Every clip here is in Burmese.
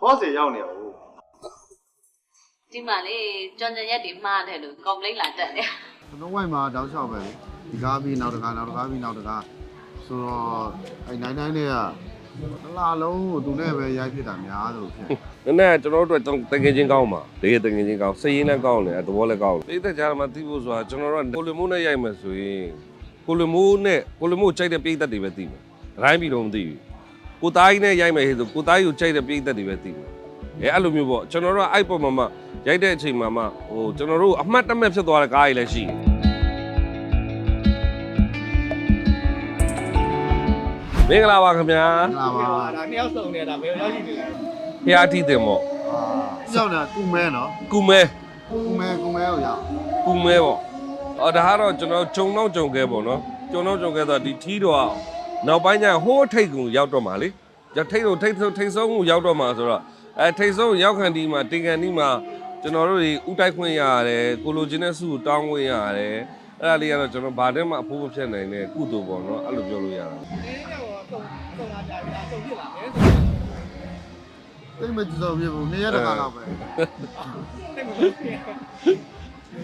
ဘောစီရောက်နေအောင်ဒီမှာလေကြောင်ကြံရက်တွေမှားတယ်လို့ကွန်ပလိတ်လာတက်တယ်ကျွန်တော်ဝိုင်းမှာတောက်လျှောက်ပဲလေဒီကားပြီးနောက်တစ်ကားနောက်တစ်ကားပြီးနောက်တစ်ကားဆိုတော့အဲနိုင်နိုင်လေးကတစ်လားလုံးကိုသူနဲ့ပဲရိုက်ဖြစ်တာများသလိုဖြစ်နည်းနည်းကျွန်တော်တို့အတွက်တကယ်ချင်းကောင်းပါတကယ်တကယ်ချင်းကောင်းစည်ရင်းလည်းကောင်းတယ်သဘောလည်းကောင်းတယ်ပိတ်သက်ကြမှာသိဖို့ဆိုတာကျွန်တော်တို့ကကိုလမိုးနဲ့ရိုက်မယ်ဆိုရင်ကိုလမိုးနဲ့ကိုလမိုးကြိုက်တဲ့ပိတ်သက်တွေပဲသိမယ်ရိုင်းပြီးတော့မသိဘူး ကိုသားကြီးနဲ့ရိုက်မယ်ဟဲ့ဆိုကိုသားကြီးကိုကြိုက်တဲ့ပိတ်သက်တွေပဲသိမယ်အဲအဲ့လိုမျိုးပေါ့ကျွန်တော်တို့ကအဲ့ပေါ်မှာမှရိုက်တဲ့အချိန်မှာမှဟိုကျွန်တော်တို့အမှတ်တမဲ့ဖြစ်သွားတဲ့ကားကြီးလည်းရှိတယ်မင်္ဂလာပါခင်ဗျာဟုတ်လားပါဒါနှစ်ယောက်စုံနေတာဘယ်ရောက်ရှိနေလဲဖျားထီးတယ်မို့ရောက်တာကုမဲနော်ကုမဲကုမဲကုမဲကိုရောက်ကူမဲပေါ့အော်ဒါကတော့ကျွန်တော်ဂျုံတော့ဂျုံခဲပေါ့နော်ဂျုံတော့ဂျုံခဲဆိုတော့ဒီထီးတော့ နောက်ပိုင်းကျရင်ဟိုးထိတ်ကူရောက်တော့မှာလေじゃထိတ်တော့ထိတ်ဆုံးထိတ်ဆုံးကိုရောက်တော့မှာဆိုတော့အဲထိတ်ဆုံးရောက်ခံဒီမှာတင်ကန်ဒီမှာကျွန်တော်တို့တွေဥတိုက်ခွင့်ရတယ်ကိုလိုချင်တဲ့စုကိုတောင်းခွင့်ရတယ်အဲ့ဒါလေးကတော့ကျွန်တော်ဘာတည်းမှအဖိုးမဖြစ်နိုင်တဲ့ကုသိုလ်ပေါ့နော်အဲ့လိုပြောလို့ရတာနင်းကတော့စုံစုံလာကြပြီလားစုံဖြစ်လာတယ်တိတ်မကြည့်ဘူးနှစ်ရက်တစ်ခါလောက်ပဲ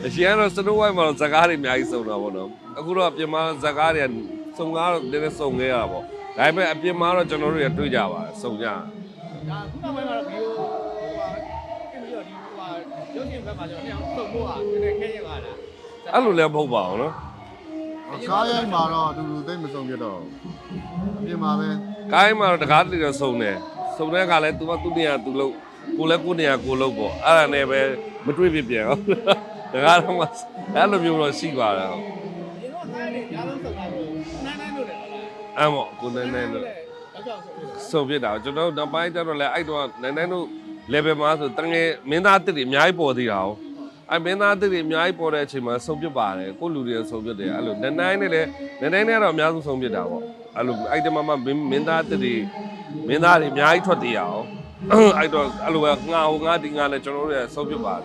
အရှင်ကတော့စနိုးဝိုင်းမှာတော့ဇကားတွေအများကြီးစုံတာပေါ့နော်အခုတော့အပြင်မှာဇကားတွေက စုံကားတော့နည်းနည်းစုံခဲ့ရတာပေါ့ဒါပေမဲ့အပြင်မှာတော့ကျွန်တော်တို့ရတွေ့ကြပါတယ်စုံကြတယ်ဒါခုနောက်ပိုင်းမှာတော့ဗီဒီယိုဟိုဟာပြင်ပြီးတော့ဒီဟိုဟာရုပ်ရှင်ဘက်မှာကျွန်တော်နှစ်ယောက်စုံဖို့ဟာနည်းနည်းခဲရင်ပါလားအဲ့လိုလည်းမဟုတ်ပါဘူးနော်ကားရိုက်မှာတော့အတူတူတိတ်မဆုံးပြတော့အပြင်မှာပဲကိုင်းမှာတော့တကားတည်းတော့စုံတယ်စုံတဲ့ကလည်း तू ကသူ့နေရာ तू လို့ကိုလည်းကိုယ်နေရာကိုလို့ပေါ့အဲ့ဒါနဲ့ပဲမတွေ့ဖြစ်ပြန်ဟုတ်တကားတော့မှအဲ့လိုမျိုးတော့ရှိပါတယ်ဟုတ်ဒီတော့ဆိုင်နေအားလုံးစုံလာလို့နိုင်နိုင်လို့တယ်ဟုတ်လား အဲ့မို့ကိုနေနေလို့တော့ကြောက်ဆိုလို့စုံဖြစ်တာကျွန်တော်တို့နောက်ပိုင်းကျတော့လည်းအဲ့တော့နိုင်နိုင်တို့ level မှာဆိုတငယ်မင်းသားတစ်တွေအများကြီးပေါ်သေးတာဟုတ်အဲ့မင်းသားတစ်တွေအများကြီးပေါ်တဲ့အချိန်မှာစုံပြစ်ပါတယ်ကိုလူတွေစုံပြစ်တယ်အဲ့လိုနိုင်နိုင်နဲ့လည်းနိုင်နိုင်နဲ့ကတော့အများဆုံးစုံပြစ်တာပေါ့အဲ့လိုအဲ့ဒီမှာမှမင်းသားတစ်တွေမင်းသားတွေအများကြီးထွက်သေးရအောင်အဲ့တော့အဲ့လိုပဲငါဟိုငါဒီငါနဲ့ကျွန်တော်တို့ရစုံပြစ်ပါတ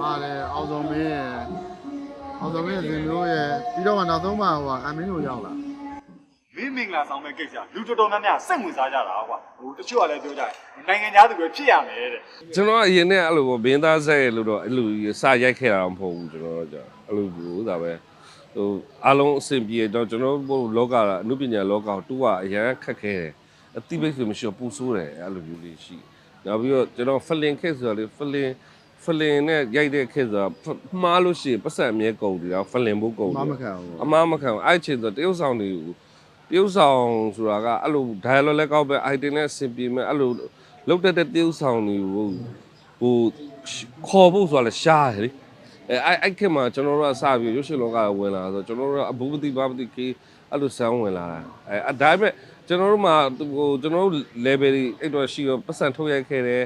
ပါတယ်အောင်စုံမင်းရယ်အောင်စုံမင်းရဲ့ဇင်မျိုးရယ်ပြီးတော့မှနောက်ဆုံးမှဟိုအမင်းကိုရောက်လာမင်းမင်္ဂလာဆောင်မဲ့ကိစ္စလူတော်တော်များများစိတ်ဝင်စားကြတာကွာဟိုတချို့ကလည်းပြောကြတယ်နိုင်ငံသားသူပဲဖြစ်ရမယ်တဲ့ကျွန်တော်အရင်နဲ့အဲ့လိုပေါ့မင်းသားဆက်ရလို့တော့အဲ့လိုစရိုက်ခဲ့တာတော့မဟုတ်ဘူးကျွန်တော်တို့ကြာအဲ့လိုဘူးဒါပဲဟိုအားလုံးအဆင်ပြေတော့ကျွန်တော်တို့လောကကအနုပညာလောကကိုတူကအရန်ခက်ခဲတယ်အတိပိတ်ဆိုမရှိတော့ပူဆိုးတယ်အဲ့လိုမျိုးလေးရှိနောက်ပြီးတော့ကျွန်တော်ဖလင်ခက်ဆိုတော့လေဖလင် ဖလင်နဲ့ရိုက်တဲ့ခက်ဆိုတော့မှားလို့ရှိရင်ပတ်စံအမြဲကုန်တယ်တော့ဖလင်ဖို့ကုန်မတယ်မခံဘူးအမားမခံဘူးအဲ့အချိန်ဆိုတရုတ်ဆောင်တွေကိုတရုတ်ဆောင်ဆိုတာကအဲ့လို dialogue လည်းကောက်ပဲ item နဲ့ဆင်ပြေမဲ့အဲ့လိုလောက်တက်တဲ့တရုတ်ဆောင်တွေကိုဟိုခေါ်ဖို့ဆိုတာလည်းရှားတယ်လေအဲအဲ့အဲ့ခေတ်မှာကျွန်တော်တို့ကစပြီးရုပ်ရှင်လောကကဝင်လာဆိုတော့ကျွန်တော်တို့ကအဘူပတိဘာပတိကေအဲ့လိုဆန်းဝင်လာတာအဲအဒါပေမဲ့ကျွန်တော်တို့မှာဟိုကျွန်တော်တို့ level တွေအဲ့တော့ရှိရောပတ်စံထုတ်ရိုက်ခဲ့တယ်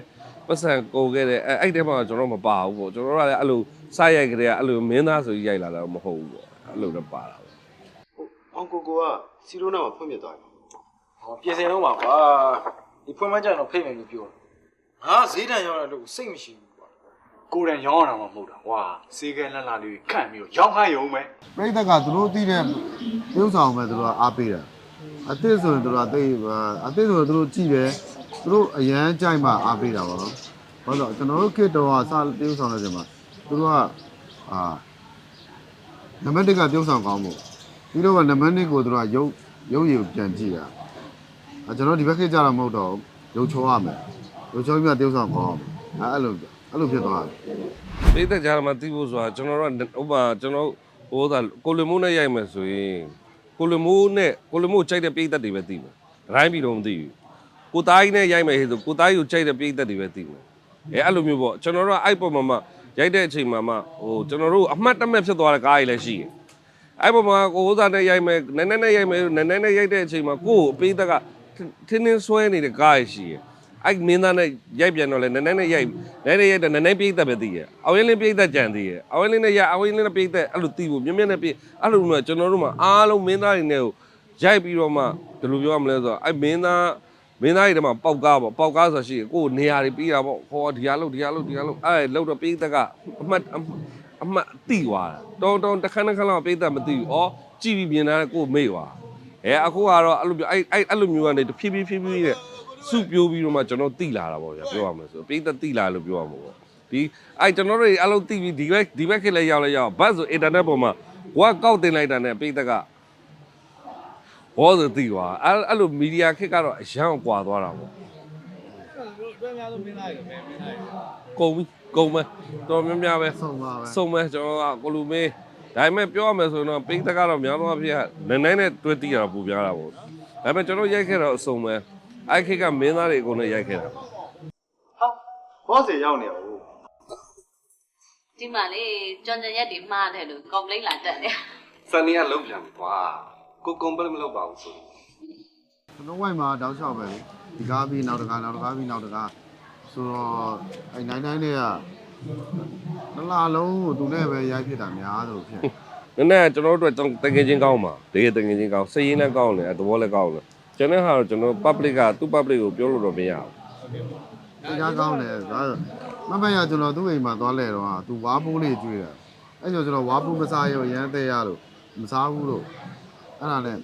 ပတ်စံကုန်ခဲ့တယ်အဲအဲ့တဲမှာကျွန်တော်မပါဘူးပေါ့ကျွန်တော်တို့ကလည်းအဲ့လိုစရိုက်ကြတဲ့အဲ့လိုမင်းသားဆိုရိုက်လာတာမဟုတ်ဘူးပေါ့အဲ့လိုတော့ပါတာပေါ့အောင်ကိုကိုကစီရိုနာမှာဖွင့်ပြသွားတယ်ဟောပြင်ဆင်တော့ပါကွာဒီဖွင့်မကြတော့ဖိတ်မယ်လို့ပြောတယ်ငါဈေးတန်ရောက်တဲ့လို့စိတ်မရှိဘူးကွာကိုယ်တိုင်ရောင်းရတာမှမဟုတ်တာဝါစေကလန်လာလေးခန့်ပြီးတော့ရောင်းခိုင်းရုံပဲပြိတ္တကသူတို့သိတဲ့ပြုံးဆောင်ပဲသူတို့ကအားပေးတာအသစ်ဆိုရင်သူတို့ကသိအသစ်ဆိုရင်သူတို့ကြည့်တယ် သူတို့အရန်ကြိုက်မှအားပေးတာပါတော့ဘာလို့ကျွန်တော်တို့ခေတ်တော့ကစပြုံးဆောင်တဲ့ချိန်မှာသူတို့ကအာနံပါတ်1ကပြုံးဆောင်ကောင်းမှုပြီးတော့ကနံပါတ်2ကိုသူတို့ကရုပ်ရုပ်ရည်ကိုပြန်ကြည့်တာအဲကျွန်တော်ဒီဘက်ခေတ်ကြတာမဟုတ်တော့ရုပ်ချောရမယ်ရုပ်ချောပြီးမှပြုံးဆောင်ကောင်းအဲအဲ့လိုအဲ့လိုဖြစ်သွားတယ်ပိတ်သက်ကြမှာသိဖို့ဆိုတာကျွန်တော်တို့ကဥပမာကျွန်တော်ဟိုသာကိုလမိုးနဲ့ရိုက်မယ်ဆိုရင်ကိုလမိုးနဲ့ကိုလမိုးကြိုက်တဲ့ပိတ်သက်တွေပဲသိမယ်။ရိုင်းပြီးတော့မသိဘူး။ ကိုသားကြီးနဲ့ရိုက်မယ်ဟဲ့ဆိုကိုသားကြီးကိုကြိုက်တဲ့ပိတ်သက်တွေပဲသိမယ်။အဲအဲ့လိုမျိုးပေါ့ကျွန်တော်တို့ကအဲ့ပေါ်မှာမှရိုက်တဲ့အချိန်မှာမှဟိုကျွန်တော်တို့အမှတ်တမဲ့ဖြစ်သွားတဲ့ကားကြီးလည်းရှိတယ်။အဲ့ပေါ်မှာကိုဟိုသာနဲ့ရိုက်မယ်နည်းနည်းနဲ့ရိုက်မယ်နည်းနည်းနဲ့ရိုက်တဲ့အချိန်မှာကိုကိုအပိတ်သက်ကထင်းထင်းဆွဲနေတဲ့ကားကြီးရှိတယ်။အဲ့မင်းသားနဲ့ရိုက်ပြန်တော့လဲနည်းနည်းနဲ့ရိုက်နည်းနည်းရိုက်တော့နည်းနည်းပြိသက်ပဲသိရအောင်ရင်လင်းပြိသက်ကြံသေးရအောင်ရင်လင်းနဲ့ရအောင်ရင်လင်းနဲ့ပြိသက်အဲ့လိုသိဖို့မြင်မြင်နဲ့ပြအဲ့လိုမျိုးကျွန်တော်တို့မှာအားလုံးမင်းသားတွေနဲ့ကိုရိုက်ပြီးတော့မှဒီလိုပြောရမလဲဆိုတော့အဲ့မင်းသား မင်းသားတွေထဲမှာပေါက်ကားပေါ့ပေါက်ကားဆိုရှိရင်ကိုယ်နေရာတွေပြီးတာပေါ့ဟောဒီဟာလို့ဒီဟာလို့ဒီဟာလို့အဲ့လောက်တော့ပြိသက်ကအမှတ်အမှတ်တိသွားတာတောင်းတောင်းတစ်ခါတစ်ခါလောက်ပြိသက်မသိဘူးဩကြည့်ပြီးမြင်တာကိုမေ့သွားအဲအခုကတော့အဲ့လိုမျိုးအဲ့အဲ့အဲ့လိုမျိုးကနေတဖြည်းဖြည်းဖြည်းဖြည်းနဲ့စုပြိုးပြီးတော့မှကျွန်တော်တိလာတာပေါ့ဗျာပြောရမယ်ဆိုပိသက်တိလာလို့ပြောရမှာပေါ့ဒီအဲ့ကျွန်တော်တို့အဲ့လိုတိပြီးဒီဘက်ဒီဘက်ခေတ်လည်းရောက်လဲရောက်ဘတ်ဆိုအင်တာနက်ပေါ်မှာဝါကောက်တင်လိုက်တာနဲ့ပိသက်က ဘောဆိုတိသွားအဲ့အဲ့လိုမီဒီယာခေတ်ကတော့အရန်ကွာသွားတာပေါ့တွဲများဆုံးမင်းသားတွေပဲမင်းသားတွေကုန်ပြီကုန်မယ်တော်များများပဲဆုံးပါပဲစုံမဲ့ကျွန်တော်ကကိုလူမေးဒါပေမဲ့ပြောရမယ်ဆိုရင်တော့ပိတ်သက်ကတော့များသောအားဖြင့်နည်းနည်းနဲ့တွဲတီးရတာပူပြားတာပေါ့ဒါပေမဲ့ကျွန်တော်ရိုက်ခဲ့တော့အစုံမဲ့အဲ့ခေတ်ကမင်းသားတွေအကုန်လုံးရိုက်ခဲ့တာဟာဘောစီရောက်နေဘူးဒီမှာလေကြောင်ကြံရက်တွေမှားတယ်လို့ကွန်ပလိတ်လာတက်တယ်စနေကလုံးပြန်ပြီကွာ ကိုကွန်ပလမလုပ်ပါဘူးဆိုကျွန်တော်ဝိုင်းမှာတောက်လျှောက်ပဲလေဒီကားပြီးနောက်တကားနောက်တကားပြီးနောက်တကားဆိုတော့အဲ့နိုင်နိုင်တွေကနလာလုံးကိုသူနဲ့ပဲရိုက်ဖြစ်တာများဆိုဖြစ်နည်းနည်းကျွန်တော်တို့အတွက်တကယ်ချင်းကောင်းပါတကယ်တကယ်ချင်းကောင်းစည်ရင်းလည်းကောင်းတယ်အတဘောလည်းကောင်းတယ်ကျွန်တော်ဟာတော့ကျွန်တော် public ကသူ့ public ကိုပြောလို့တော့မရဘူးတရားကောင်းတယ်ဒါမမရကျွန်တော်သူ့အိမ်မှာသွားလဲတော့သူဝါပိုးလေးကျွေးတာအဲ့ကျကျွန်တော်ဝါပိုးမစားရောရမ်းသေးရလို့မစားဘူးလို့ အဲ့ဒါနဲ့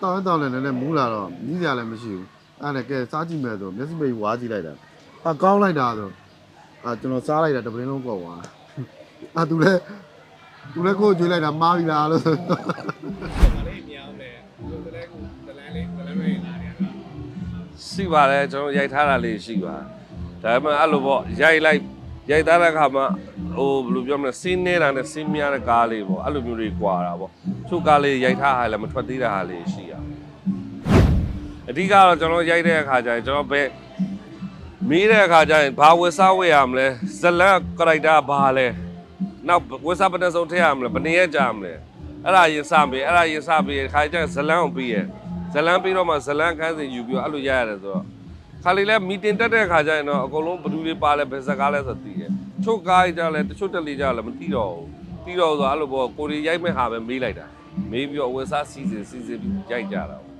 တောင်းတောင်းလည်းနည်းနည်းမူးလာတော့မြည်စရာလည်းမရှိဘူးအဲ့ဒါနဲ့ကဲစားကြည့်မယ်ဆိုမျက်စိပိတ်ဝါကြည့်လိုက်တာအာကောင်းလိုက်တာဆိုအာကျွန်တော်စားလိုက်တာတပင်းလုံးကောက်သွားအာသူလည်းသူလည်းကိုယ်ကျွေးလိုက်တာမားပြီလားလို့ဒါလေးမြင်အောင်လေဒီတလဲကိုတလန်းလေးတလန်းလေးလာတယ်ကရှိပါတယ်ကျွန်တော်ရိုက်ထားတာလေးရှိပါဒါပေမဲ့အဲ့လိုပေါ့ရိုက်လိုက်ရိုက်သားတဲ့ခါမှာ ဟိုဘယ်လိုပြောမလဲစီးနေတာနဲ့စီးများတဲ့ကားလေးပေါ့အဲ့လိုမျိုးတွေကွာတာပေါ့သူ့ကားလေးရိုက်ထားဟာလည်းမထွက်သေးတာဟာလေးရှိရအဓိကတော့ကျွန်တော်ရိုက်တဲ့အခါကျရင်ကျွန်တော်ပဲမေးတဲ့အခါကျရင်ဘာဝက်စားဝယ်ရမလဲဇလန်ကရိုက်တာဘာလဲနောက်ဝက်စားပတဲ့ဆုံးထည့်ရမလဲဘယ်နည်းကြာမလဲအဲ့ဒါရင်စပေးအဲ့ဒါရင်စပေးခါကျရင်ဇလန်ကိုပြီးရဇလန်ပြီးတော့မှဇလန်ခန်းစဉ်ယူပြီးတော့အဲ့လိုရရတယ်ဆိုတော့ခါလေးလဲမီတင်တက်တဲ့အခါကျရင်တော့အကုန်လုံးဘယ်သူတွေပါလဲဘယ်ဇက်ကားလဲဆိုသိတယ်။ ချို့ကားကြလဲတချို့တက်လေးကြလဲမသိတော့ဘူး။သိတော့ဆိုအဲ့လိုပေါ့ကိုရီရိုက်မဲ့ဟာပဲမေးလိုက်တာ။မေးပြီးတော့ဝက်စားစီစဉ်စီစဉ်ပြီးရိုက်ကြတာပေါ့